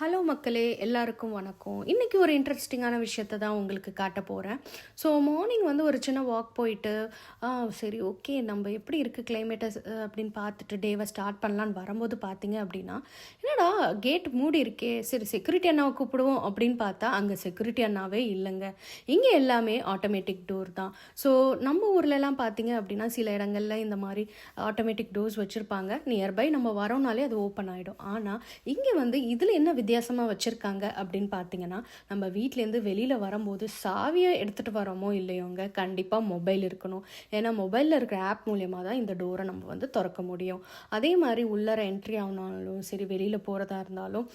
Hello மக்களே. எல்லாருக்கும் வணக்கம். இன்றைக்கி ஒரு இன்ட்ரெஸ்டிங்கான விஷயத்த தான் உங்களுக்கு காட்ட போகிறேன் ஸோ மார்னிங் வந்து ஒரு சின்ன வாக் போயிட்டு ஆ, சரி ஓகே நம்ம எப்படி இருக்குது கிளைமேட்டை அப்படின்னு பார்த்துட்டு டேவை ஸ்டார்ட் பண்ணலான்னு வரும்போது பார்த்தீங்க அப்படின்னா என்னடா கேட் மூடி இருக்கே. சரி செக்யூரிட்டி அண்ணாவை கூப்பிடுவோம் அப்படின்னு பார்த்தா அங்கே செக்யூரிட்டி அண்ணாவே இல்லைங்க. இங்கே எல்லாமே ஆட்டோமேட்டிக் டோர் தான். ஸோ நம்ம ஊர்லலாம் பார்த்தீங்க அப்படின்னா சில இடங்களில் இந்த மாதிரி ஆட்டோமேட்டிக் டோர்ஸ் வச்சுருப்பாங்க. நியர்பை நம்ம வரோம்னாலே அது ஓப்பன் ஆகிடும் ஆனால் இங்கே வந்து இதில் என்ன வித்தியாசமாக வச்சுருக்காங்க அப்படின்னு பார்த்தீங்கன்னா நம்ம வீட்டிலேருந்து வெளியில் வரும்போது சாவியை எடுத்துகிட்டு வரோமோ இல்லையோங்க கண்டிப்பாக மொபைல் இருக்கணும். ஏன்னா மொபைலில் இருக்கிற ஆப் மூலியமாக தான் இந்த டோரை நம்ம வந்து திறக்க முடியும். அதே மாதிரி உள்ளார என்ட்ரி ஆனாலும் சரி வெளியில் போகிறதா இருந்தாலும்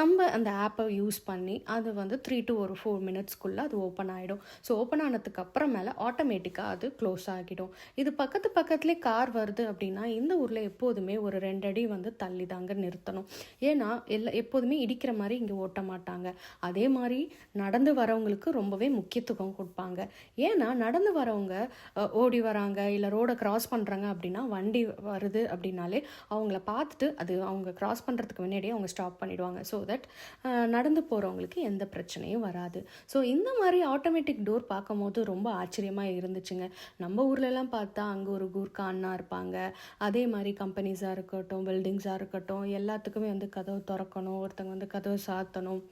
நம்ம அந்த ஆப்பை யூஸ் பண்ணி அது வந்து த்ரீ டு ஒரு ஃபோர் மினிட்ஸ்க்குள்ளே அது ஓப்பன் ஆகிடும் ஸோ ஓப்பன் ஆனதுக்கு அப்புறமேல ஆட்டோமேட்டிக்காக அது க்ளோஸ் ஆகிடும். இது பக்கத்து பக்கத்துலேயே கார் வருது அப்படின்னா இந்த ஊரில் எப்போதுமே ஒரு ரெண்டு அடி வந்து தள்ளி தாங்க நிறுத்தணும். ஏன்னா எல்லா எப்போதுமே பிடிக்கிற மாதிரி இங்கே ஓட்ட மாட்டாங்க. அதே மாதிரி நடந்து வரவங்களுக்கு ரொம்பவே முக்கியத்துவம் கொடுப்பாங்க. ஏன்னா நடந்து வரவங்க ஓடி வராங்க இல்லை ரோடை கிராஸ் பண்ணுறாங்க அப்படின்னா வண்டி வருது அப்படின்னாலே அவங்கள பார்த்துட்டு அது அவங்க கிராஸ் பண்ணுறதுக்கு முன்னாடியே அவங்க ஸ்டாப் பண்ணிடுவாங்க. ஸோ தட் நடந்து போகிறவங்களுக்கு எந்த பிரச்சனையும் வராது. ஸோ இந்த மாதிரி ஆட்டோமேட்டிக் டோர் பார்க்கும்போது ரொம்ப ஆச்சரியமாக இருந்துச்சுங்க. நம்ம ஊர்லலாம் பார்த்தா அங்கே ஒரு கூர்க்கா அண்ணா இருப்பாங்க. அதே மாதிரி கம்பெனிஸாக இருக்கட்டும் பில்டிங்ஸாக இருக்கட்டும் எல்லாத்துக்குமே வந்து கதவு திறக்கணும். ஒருத்தங்க வந்து கதவு சாத்தணும்.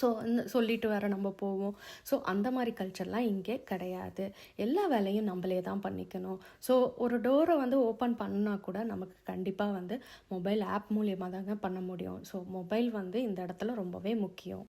ஸோ சொல்லிட்டு வேற நம்ம போவோம். ஸோ அந்த மாதிரி கல்ச்சர்லாம் இங்கே கிடையாது. எல்லா வேலையும் நம்மளே தான் பண்ணிக்கணும். ஸோ ஒரு டோரை வந்து ஓப்பன் பண்ணால் கூட நமக்கு கண்டிப்பாக வந்து மொபைல் ஆப் மூலியமாக தாங்க பண்ண முடியும். ஸோ மொபைல் வந்து இந்த இடத்துல ரொம்பவே முக்கியம்.